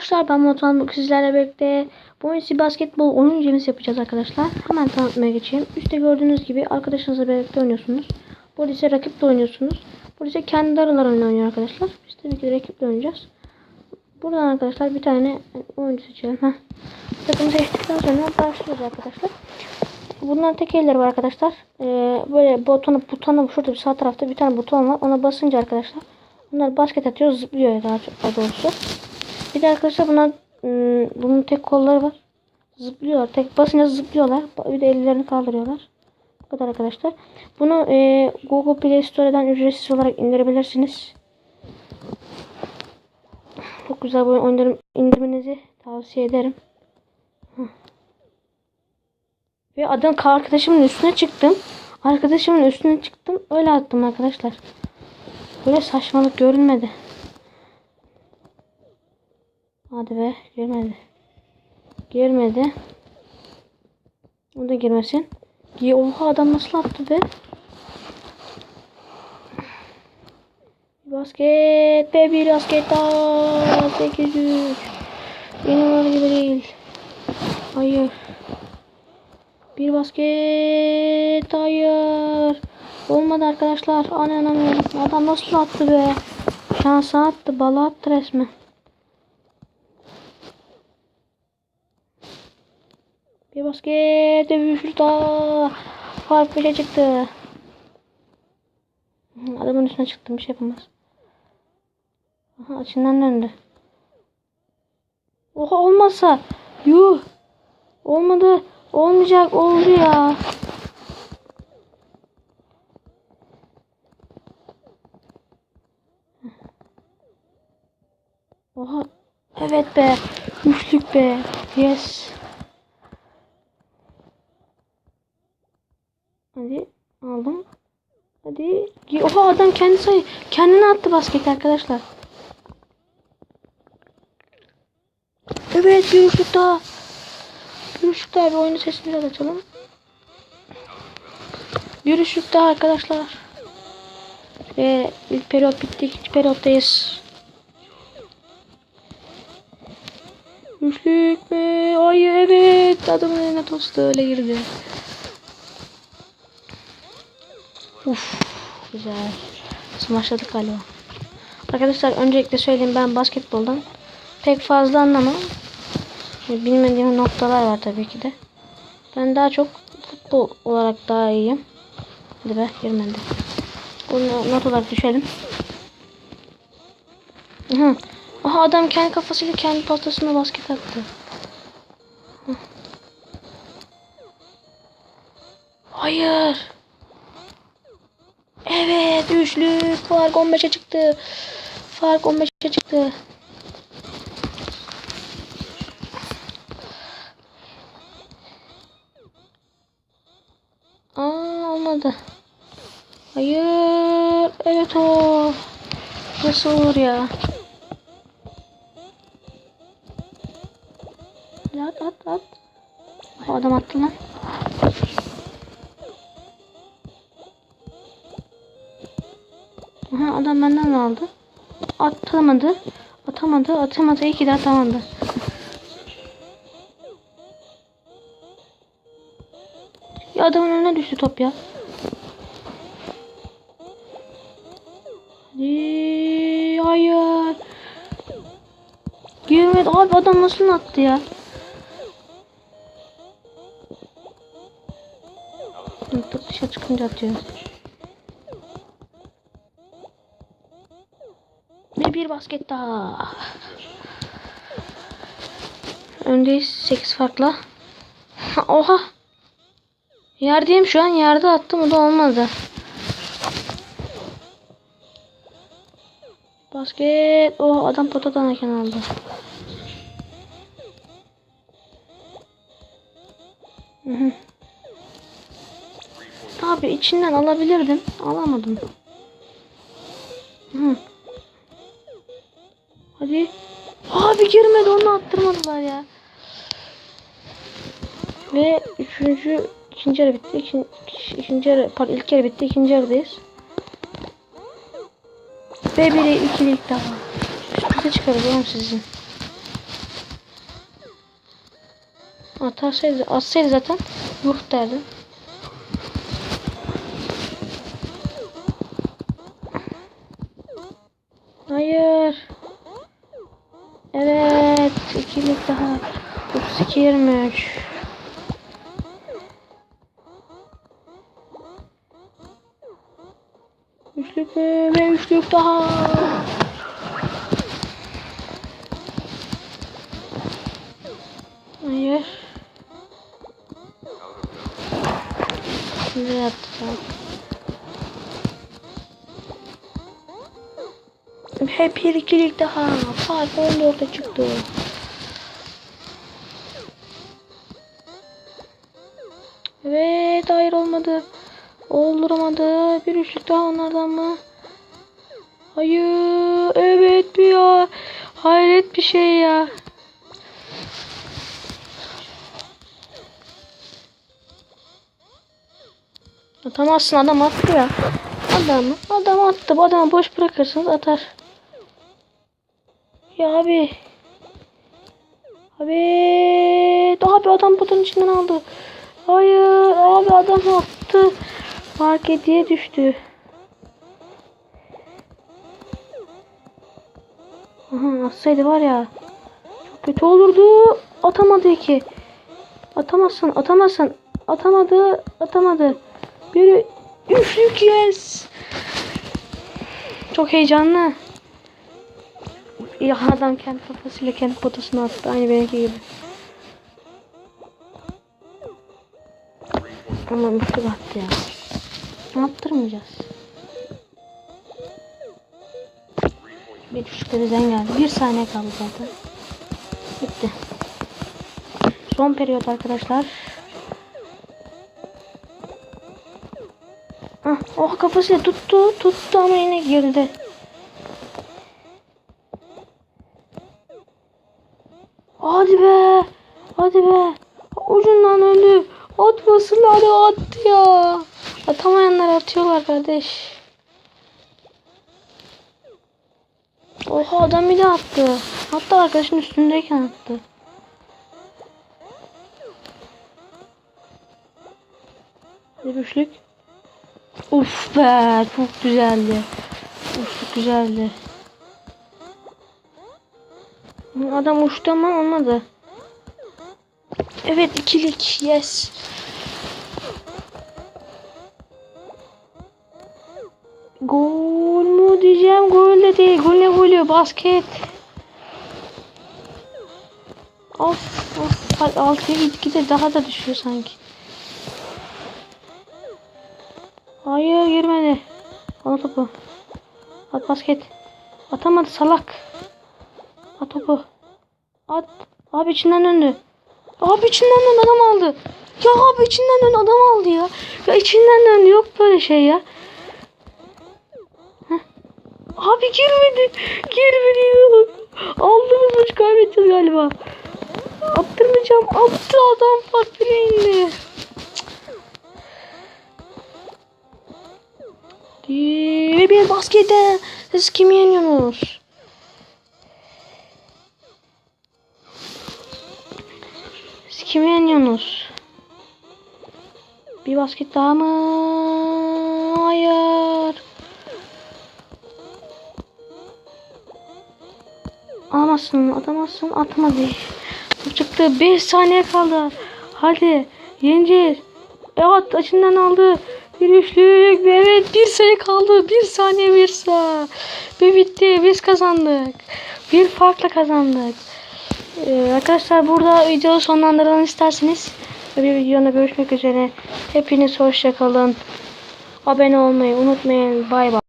arkadaşlar ben Motan sizlerle birlikte bu oyun basketbol oyun gemisi yapacağız arkadaşlar. Hemen tanıtmaya geçeyim. Üstte gördüğünüz gibi arkadaşınızla birlikte oynuyorsunuz. Burada ise rakiple oynuyorsunuz. Burada ise kendi aralarında oynuyor arkadaşlar. Biz tabii ki rakiple oynayacağız. Buradan arkadaşlar bir tane oyuncu seçelim. Heh. Takımı seçtikten sonra başlıyoruz arkadaşlar. Bunların tek elleri var arkadaşlar. Ee, böyle butonu, butonu şurada bir sağ tarafta bir tane buton var. Ona basınca arkadaşlar bunlar basket atıyor zıplıyor daha, çok, doğrusu. Bir de arkadaşlar bunlar ım, bunun tek kolları var. Zıplıyorlar. Tek basınca zıplıyorlar. Bir de ellerini kaldırıyorlar. Bu kadar arkadaşlar. Bunu e, Google Play Store'dan ücretsiz olarak indirebilirsiniz. Çok güzel bu oyunları indirmenizi tavsiye ederim. Heh. Ve adam arkadaşımın üstüne çıktım. Arkadaşımın üstüne çıktım. Öyle attım arkadaşlar. Böyle saçmalık görülmedi. Hadi be girmedi. Girmedi. O da girmesin. Ya oha adam nasıl attı be? Basket ve bir basket daha 800. İnanılır gibi değil. Hayır. Bir basket. Hayır. Olmadı arkadaşlar. Ana inanamıyorum. Adam nasıl attı be? Şansa attı. Bala attı resmen. Bir basket. Bir şurada. Fark bir şey çıktı. Adamın üstüne çıktım. Bir şey yapamaz. Aha açından döndü. Oha olmasa. Yuh. Olmadı. Olmayacak. Oldu ya. Oha. Evet be. Üçlük be. Yes. Hadi aldım. Hadi. Oha adam kendi sayı kendine attı basket arkadaşlar. Evet bir üçlük daha. Oyunu sesini biraz açalım. Bir arkadaşlar. Ve ilk periyot bitti. İkinci periyottayız. Üçlük mü? Ay evet. Adamın eline tostu öyle girdi. Uf güzel. Smaşladık galiba. Arkadaşlar öncelikle söyleyeyim ben basketboldan pek fazla anlamam. Bilmediğim noktalar var tabii ki de. Ben daha çok futbol olarak daha iyiyim. Hadi be girmedi. Bunu not olarak düşelim. Hı. Aha adam kendi kafasıyla kendi pastasına basket attı. Hı. Hayır. Evet üçlük fark 15'e çıktı. Fark 15'e çıktı. Aa olmadı. Hayır. Evet o. Nasıl olur ya? At at at. Adam attı lan. Adam benden aldı. Atamadı. Atamadı. Atamadı. İyi ki de atamadı. ya adamın önüne düştü top ya. Hadi. Hayır. Girmedi. Abi adam nasıl attı ya? Top dışarı çıkınca atıyor. Ve bir basket daha. Öndeyiz 8 farkla. Oha. Yerdeyim şu an. Yerde attım. O da olmadı. Basket. Oh adam potadan erken aldı. Abi içinden alabilirdim. Alamadım. Hadi. Abi girmedi onu attırmadılar ya. Ve üçüncü ikinci yarı bitti. İkin, ikinci yarı pardon ilk yarı bitti. İkinci yarıdayız. Ve biri ikilik daha. Bize çıkarız oğlum sizin. Atarsaydı atsaydı zaten yuh derdi. 32'lik daha. 32 23. Üçlük ve üçlük daha. Hayır. Ne yapacağım? Hep bir ikilik daha. Fark 14'e çıktı. Olmadı. Olduramadı. Bir üçlük daha onlardan mı? Hayır. Evet bir ya. Hayret bir şey ya. Atamazsın adam attı ya. Adam adam attı. Bu adamı boş bırakırsınız atar. Ya abi. Abi. Daha bir adam potanın içinden aldı. Hayır. Abi adam attı. Fark hediye düştü. Aha atsaydı var ya. Çok kötü olurdu. Atamadı ki. Atamazsın. Atamazsın. Atamadı. Atamadı. Bir üçlük yes. Çok heyecanlı. Ya adam kendi kafasıyla kendi potasına attı. Aynı benimki gibi. Ama mutlu attı ya. Ne yaptırmayacağız? Bir düşük dereceden geldi. Bir saniye kaldı zaten. Bitti. Son periyot arkadaşlar. Ah, oh kafasıyla tuttu. Tuttu ama yine girdi. Hadi be. Hadi be. Ucundan öldü. Atmasın hadi attı ya. Atamayanlar atıyorlar kardeş. Oha adam bir de attı. Hatta arkadaşın üstündeyken attı. Bir üçlük. Uf be çok güzeldi. Uf çok güzeldi. Adam uçtu ama olmadı. Evet ikilik yes. Gol mu diyeceğim gol de değil. Gol ne golü basket. Of of 6'ya gitgide daha da düşüyor sanki. Hayır girmedi. Al topu. At basket. Atamadı salak. At topu. At. Abi içinden döndü. Abi içinden döndü adam aldı. Ya abi içinden döndü adam aldı ya. Ya içinden döndü yok böyle şey ya. Abi girmedi. Girmedi. Maçı kaybedeceğiz galiba. Attırmayacağım. Attı adam fark bile indi. Ve bir baskete. Siz kimi yeniyorsunuz? Siz kimi yeniyorsunuz? Bir basket daha mı? Hayır. Alamazsın, atamazsın, atmadı. Çıktı. 5 saniye kaldı. Hadi, yeneceğiz. Evet, açından aldı. Bir üçlük. Evet, bir sayı kaldı. Bir saniye bir sağ. Ve bitti. Biz kazandık. Bir farkla kazandık. Ee, arkadaşlar burada videoyu sonlandıralım isterseniz. Bir videoda görüşmek üzere. Hepiniz hoşça kalın. Abone olmayı unutmayın. Bay bay.